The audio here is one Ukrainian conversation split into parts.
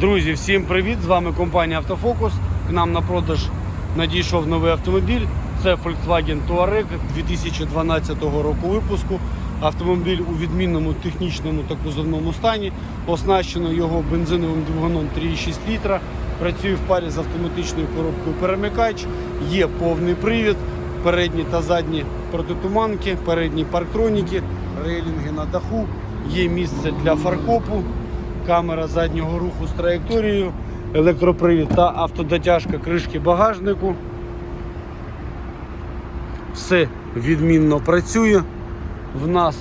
Друзі, всім привіт! З вами компанія Автофокус. К нам на продаж надійшов новий автомобіль. Це Volkswagen Touareg 2012 року випуску. Автомобіль у відмінному технічному та кузовному стані. Оснащено його бензиновим двигуном 3,6 літра. Працює в парі з автоматичною коробкою перемикач. Є повний привід, передні та задні протитуманки, передні парктроніки, рейлінги на даху. Є місце для фаркопу камера заднього руху з траєкторією, електропривід та автодотяжка кришки багажнику. Все відмінно працює. В нас,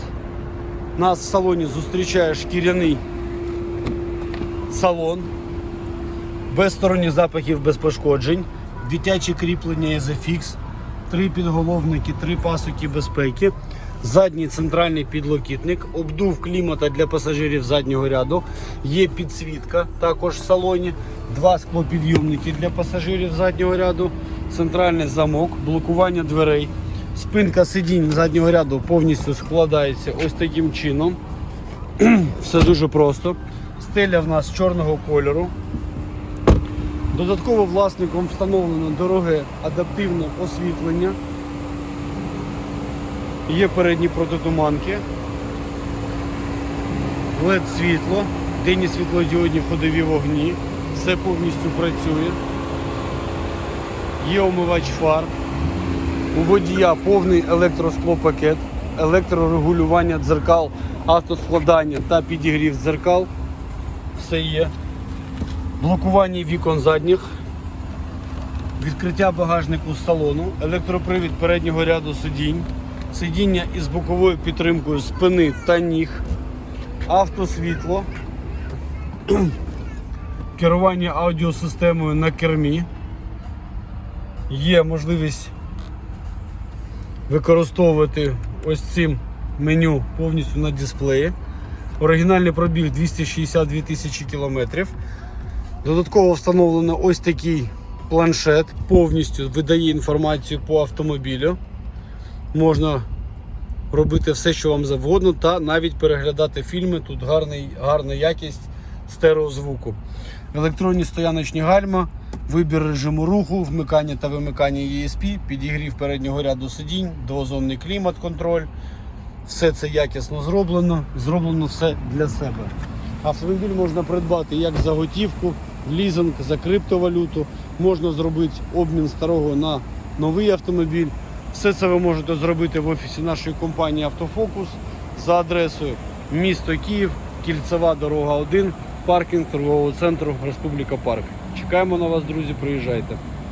нас в салоні зустрічає шкіряний салон, без сторонніх запахів, без пошкоджень, дитячі кріплення Isofix, три підголовники, три пасоки безпеки, задній центральний підлокітник, обдув клімата для пасажирів заднього ряду, є підсвітка також в салоні, два склопідйомники для пасажирів заднього ряду, центральний замок, блокування дверей. Спинка сидінь заднього ряду повністю складається ось таким чином. Все дуже просто. Стеля в нас чорного кольору. Додатково власником встановлено дороге адаптивне освітлення. Є передні протитуманки. LED світло, денні світлодіодні ходові вогні. Все повністю працює. Є омивач фар. У водія повний електросклопакет, електрорегулювання дзеркал, автоскладання та підігрів дзеркал. Все є. Блокування вікон задніх, відкриття багажнику з салону, електропривід переднього ряду сидінь, сидіння із боковою підтримкою спини та ніг, автосвітло, керування аудіосистемою на кермі. Є можливість використовувати ось цим меню повністю на дисплеї. Оригінальний пробіг 262 тисячі кілометрів. Додатково встановлено ось такий планшет, повністю видає інформацію по автомобілю. Можна робити все, що вам завгодно, та навіть переглядати фільми. Тут гарний, гарна якість стереозвуку. Електронні стояночні гальма, вибір режиму руху, вмикання та вимикання ESP, підігрів переднього ряду сидінь, двозонний клімат контроль. Все це якісно зроблено, зроблено все для себе. Автомобіль можна придбати як за готівку, лізинг, за криптовалюту. Можна зробити обмін старого на новий автомобіль. Все це ви можете зробити в офісі нашої компанії Автофокус за адресою місто Київ, Кільцева дорога 1, паркінг торгового центру Республіка Парк. Чекаємо на вас, друзі, приїжджайте.